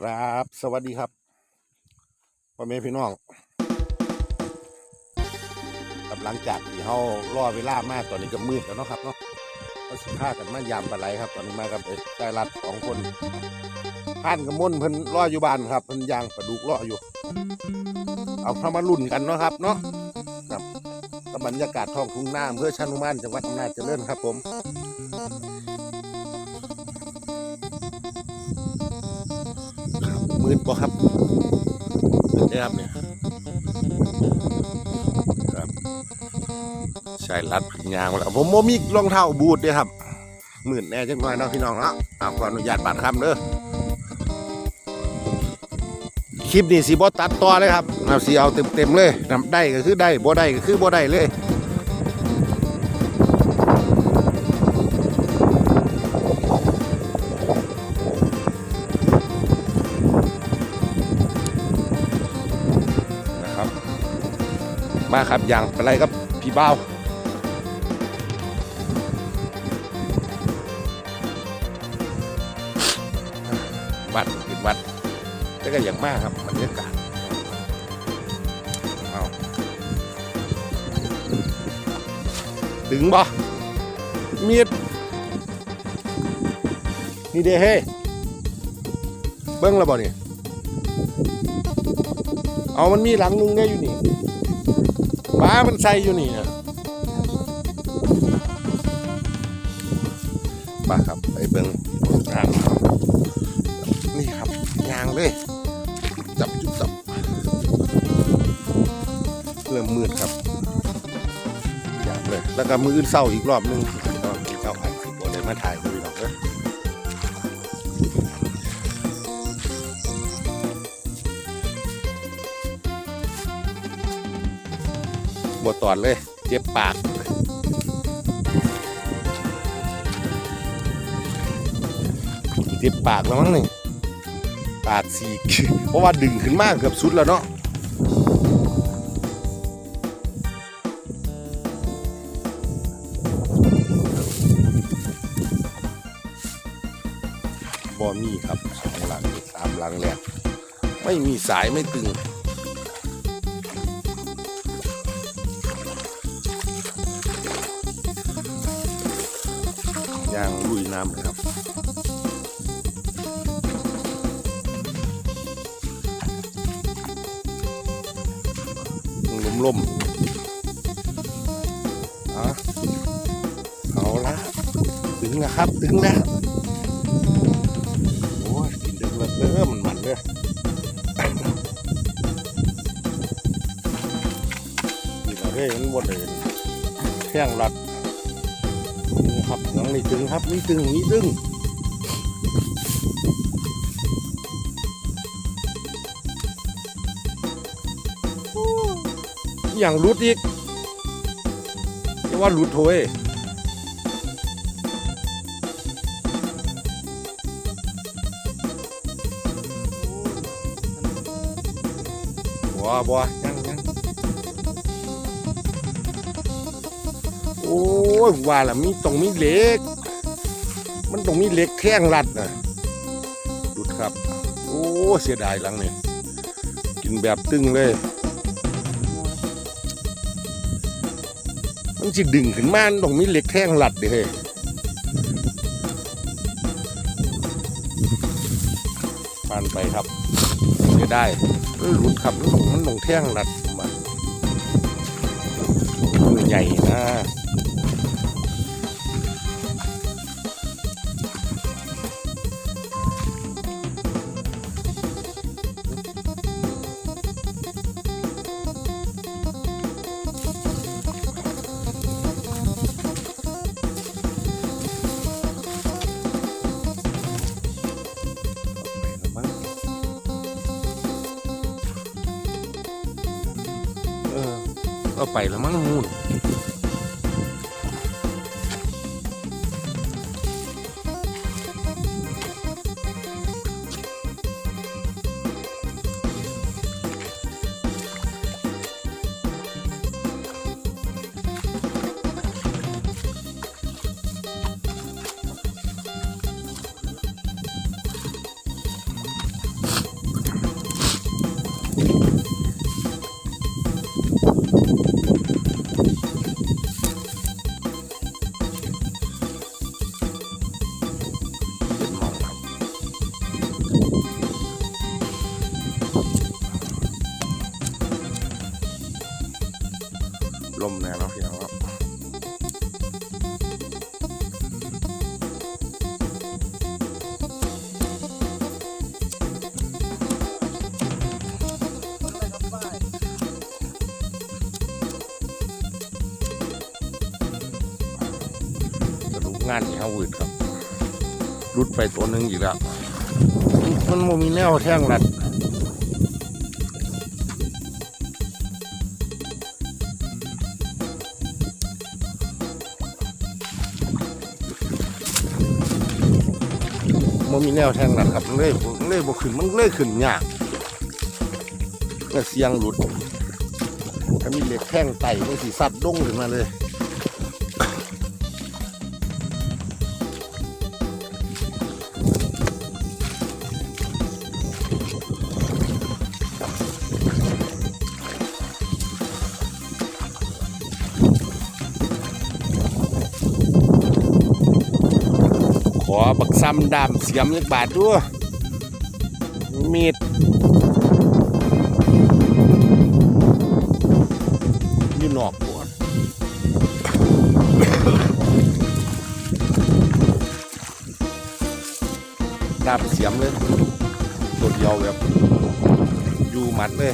ครับสวัสดีครับพ่อแม่พี่น้องกับหลังจากที่เขารอเวลามากตอนนี้ก็มืดแล้วเนาะครับเนาะเขาสิพากันมายามปลาไหลครับ ตอนนี้มากับไอ้ใจรัดสองคนผ่านกับมุ่นเพิ่นรออยู่บ้านครับเพิ่นยางปลาดุกรออยู่ เอาเข้ามาลุ่นกันเนาะครับเนาะครับกับบรรยากาศท้องทุ่งนาอำเพื่อชานุมานจังหวัดอำนาจเจริญครับ ผม มืดบ่ครับมืดเด้อครับเนี่ยครับใช่รัดยางมาแล้วผมโมมีรองเท้าบูทเด้อครับหมืดแน่จังหน่อยเนาะพี่น้องเนาะเอาขออนุญาตบาดคำเด้อคลิปนี้สีบอตัดต่อเลยครับเอาสีเอาเต็มๆเลยนำได้ก็คือได้บ่ได้ก็คือบ่ได้เลย มาครับอย่างเป็นไรครับพี่เบ้าวัดเป็นวัดแล้วก็อย่างมากครับบรรยากาศเอาถึงบ่มีดนี่เด้เฮ้เบิ้งแล้วบ่เนี่ยเอามันมีหลังนึงได้อยู่นี่ ป้ามันใส่อยู่นี่อะป้าครับไปเบิ้งอ่างนี่ครับยางเลย จับจุดจับเริ่มมืดครับยางเลย แล้วก็มืออื่นเศร้าอีกรอบหนึงตอนเศร้าไอ้สิบโได้มาถ่ายด้วยหรอกเด้อ บทตอนเลยเจ็บปากเจ็บปากแล้วมั้งนี่ปากสีกเพราะว่าดึงขึ้นมากเกือบสุดแล้วเนาะบอมีครับสองหลังสามหลังแล้วไม่มีสายไม่ตึง ลุยน้ำเลยครับลมลมๆเอาเอาละถึงนะครับ ถึงแล้วโอ้ยกินดึงเลยเด้อมันมันเลยนี่เราเฮ้ยมันบดเลยแข้งรัด นี่ครับยังไม่ตึงครับนี่ตึงนี่ตึงโอ้อย่างรุดอีกจะว่ารุดโถยบัวบัว ยังยังโอ้ยว่าละมีตรงมีเหล็ก มันตรงมีเหล็กแท่งรัดนะดูดครับ โอ้เสียดายหลังนี่กินแบบตึงเลย มันสิดึงขึ้นมานตรงมีเหล็กแท่งรัดเด้เฮ้ยปานไปครับเสียดายเออรุดครับมันตรงมันตรงแท่งรัดมามือใหญ่นะ เอาไปแล้วมั้ง มแน่เนาะพี่น้องครับงานเขาวืดครับรุดไปตัวหนึ่งอีกแล้ว มันโมมีแนวแท่งรัด มีแนวแทงนั่นครับมันเลยมันเล่บกขึ้นมันเล่ขึ้นยากเสียงหลุดถ้ามีเหล็กแท่งไต่มันสีสัตว์ดงขึ้นมาเลย บักซ้ำดำเสียมยักบาทด้วยมีดอยู่นอกปวดดำเสียมเลยตัวเดียวแบบอยู่มัดเลย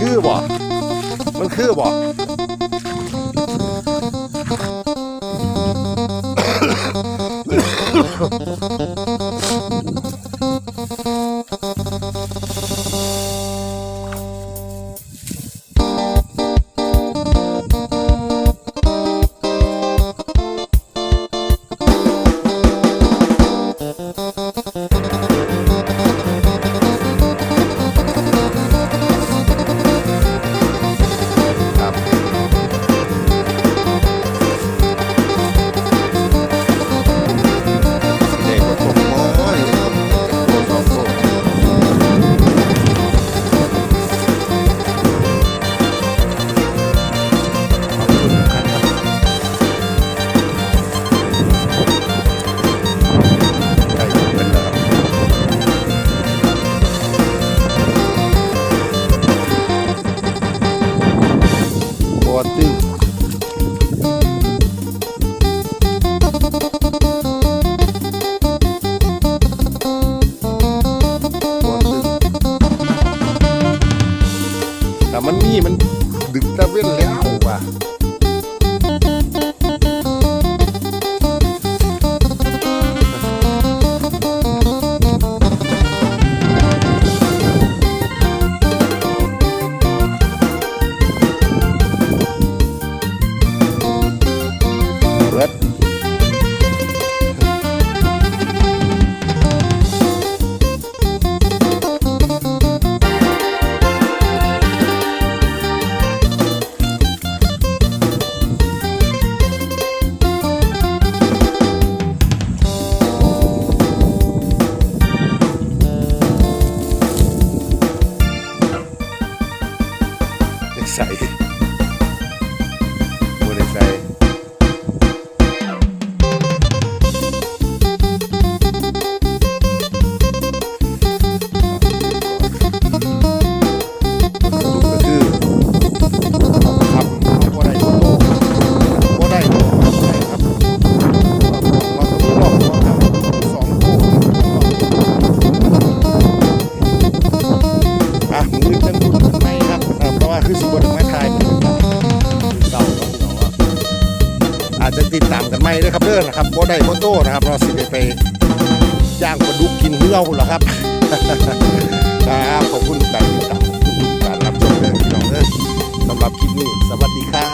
คือบ่มันคือบ่ครับ แต่มันมีมันดึกตะเว้นแล้วว่ะเบิด จะติดตามกันไหม่เด้อครับเด้อนะครับบ่ได้บ่โตนะครับเราสิได้ไปย่างปลาดุกกินเหือพุ่นล่ะครับครับขอบคุณการติดตามขอบคุณการรับชมเด้อพี่น้องเด้อสำหรับคลิปนี้สวัสดีครับ